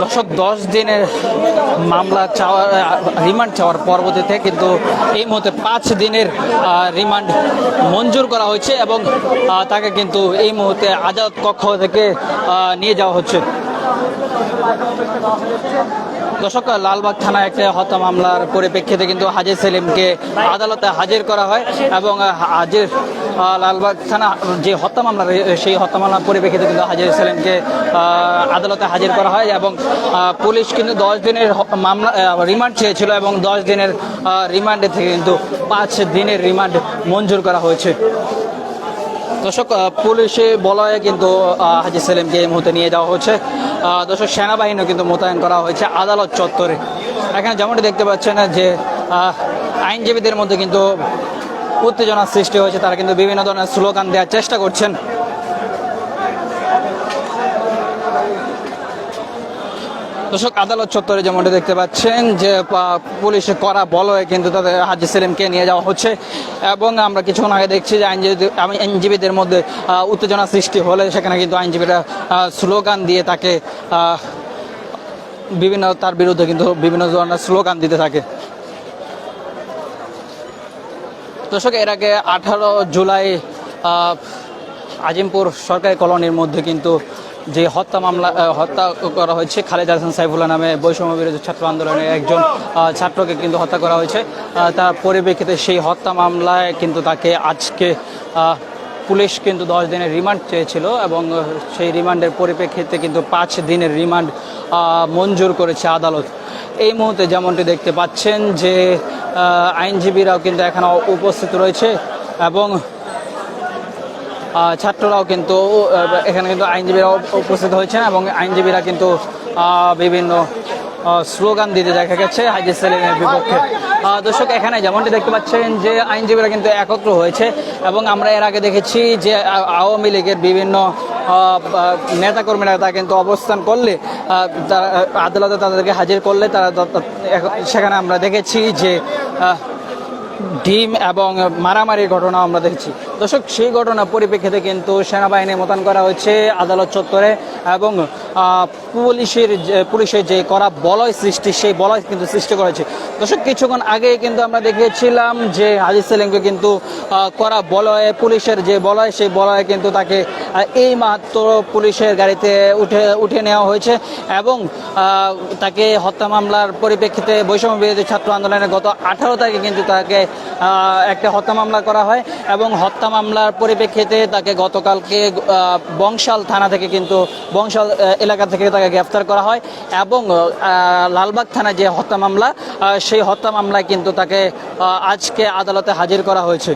দশক দশ দিনের মামলা চাওয়া রিমান্ড চাওয়ার পরবর্তীতে কিন্তু এই মুহূর্তে পাঁচ দিনের রিমান্ড মঞ্জুর করা হয়েছে এবং তাকে কিন্তু এই মুহূর্তে আজাদ কক্ষ থেকে নিয়ে যাওয়া হচ্ছে। দর্শক, লালবাগ থানায় একটা হত্যা মামলার পরিপ্রেক্ষিতে কিন্তু হাজির সেলিমকে আদালতে হাজির করা হয় এবং হাজির লালবাগ থানা যে হত্যা মামলা সেই হত্যা মামলার পরিপ্রেক্ষিতে কিন্তু হাজির সেলিমকে আদালতে হাজির করা হয় এবং পুলিশ কিন্তু দশ দিনের মামলা রিমান্ড চেয়েছিল এবং দশ দিনের রিমান্ডে থেকে কিন্তু পাঁচ দিনের রিমান্ড মঞ্জুর করা হয়েছে। দর্শক পুলিশে বলয়ে কিন্তু হাজি সেলিমকে এই মুহূর্তে নিয়ে যাওয়া হচ্ছে দর্শক, সেনাবাহিনীও কিন্তু মোতায়েন করা হয়েছে আদালত চত্বরে। এখানে যেমনটি দেখতে পাচ্ছেন যে আইনজীবীদের মধ্যে কিন্তু উত্তেজনার সৃষ্টি হয়েছে। তারা কিন্তু বিভিন্ন ধরনের স্লোগান দেওয়ার চেষ্টা করছেন। দর্শক, আদালত চত্বরে যেমনটি দেখতে পাচ্ছেন যে পুলিশ করা বলয়ে কিন্তু তাদের হাজি সেলিমকে নিয়ে যাওয়া হচ্ছে এবং আমরা কিছুক্ষণ আগে দেখছি যে আইনজীবী, আইনজীবীদের মধ্যে উত্তেজনা সৃষ্টি হলে সেখানে কিন্তু আইনজীবীরা স্লোগান দিয়ে তাকে বিভিন্ন, তার বিরুদ্ধে কিন্তু বিভিন্ন ধরনের স্লোগান দিতে থাকে। দর্শক, এর আগে আঠারো জুলাই আজিমপুর সরকারি কলোনির মধ্যে কিন্তু যে হত্যা মামলা হত্যা করা হয়েছে, খালেদ হাসান সাইফুল্লাহ নামে বৈষম্য বিরোধী ছাত্র আন্দোলনের একজন ছাত্রকে কিন্তু হত্যা করা হয়েছে। তার পরিপ্রেক্ষিতে সেই হত্যা মামলায় কিন্তু তাকে আজকে পুলিশ কিন্তু দশ দিনের রিমান্ড চেয়েছিল এবং সেই রিমান্ডের পরিপ্রেক্ষিতে কিন্তু পাঁচ দিনের রিমান্ড মঞ্জুর করেছে আদালত। এই মুহূর্তে যেমনটি দেখতে পাচ্ছেন যে আইনজীবীরাও কিন্তু এখানে উপস্থিত রয়েছে এবং ছাত্ররাও কিন্তু এখানে কিন্তু আইনজীবীরাও উপস্থিত হয়েছেন এবং আইনজীবীরা কিন্তু বিভিন্ন স্লোগান দিতে দেখা গেছে হাজি সেলিমের বিপক্ষে। দর্শক, এখানে যেমনটি দেখতে পাচ্ছেন যে আইনজীবীরা কিন্তু একত্র হয়েছে এবং আমরা এর আগে দেখেছি যে আওয়ামী লীগের বিভিন্ন নেতাকর্মীরা তা কিন্তু অবস্থান করলে তারা, আদালতে তাদেরকে হাজির করলে তারা সেখানে আমরা দেখেছি যে ডিম এবং মারামারির ঘটনা আমরা দেখছি। দর্শক, সেই ঘটনা পরিপ্রেক্ষিতে কিন্তু সেনাবাহিনী মোতায়েন করা হয়েছে আদালত চত্বরে এবং পুলিশের পুলিশের যে করা বলয় সৃষ্টি, সেই বলয় কিন্তু সৃষ্টি করেছে দর্শক, কিছুক্ষণ আগে কিন্তু আমরা দেখেছিলাম যে হাজি সেলিমকে কিন্তু করা বলয়ে, পুলিশের যে বলয়, সেই বলয়ে কিন্তু তাকে এই মাত্র পুলিশের গাড়িতে উঠে উঠে নেওয়া হয়েছে এবং তাকে হত্যা মামলার পরিপ্রেক্ষিতে বৈষম্য বিরোধী ছাত্র আন্দোলনের গত আঠারো তারিখে কিন্তু তাকে একটা হত্যা মামলা করা হয় এবং হত্যা মামলার পরিপ্রেক্ষিতে তাকে গতকালকে বংশাল থানা থেকে কিন্তু, বংশাল এলাকা থেকে তাকে গ্রেফতার করা হয় এবং লালবাগ থানায় যে হত্যা মামলা সেই হত্যা মামলায় কিন্তু তাকে আজকে আদালতে হাজির করা হয়েছে।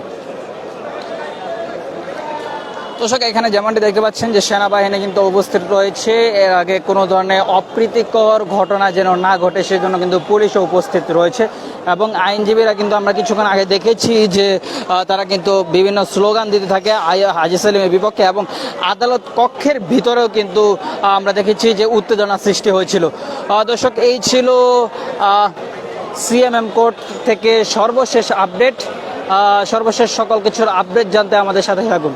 দর্শক, এখানে যেমনটি দেখতে পাচ্ছেন যে সেনাবাহিনী কিন্তু উপস্থিত রয়েছে। এর আগে কোনো ধরনের অপ্রীতিকর ঘটনা যেন না ঘটে, সেজন্য কিন্তু পুলিশও উপস্থিত রয়েছে। এবং আইনজীবীরা কিন্তু আমরা কিছুক্ষণ আগে দেখেছি যে তারা কিন্তু বিভিন্ন স্লোগান দিতে থাকে হাজি সেলিমের বিপক্ষে এবং আদালত কক্ষের ভিতরেও কিন্তু আমরা দেখেছি যে উত্তেজনা সৃষ্টি হয়েছিল। দর্শক, এই ছিল সিএমএম কোর্ট থেকে সর্বশেষ আপডেট। সর্বশেষ সকল কিছুর আপডেট জানতে আমাদের সাথে থাকুন।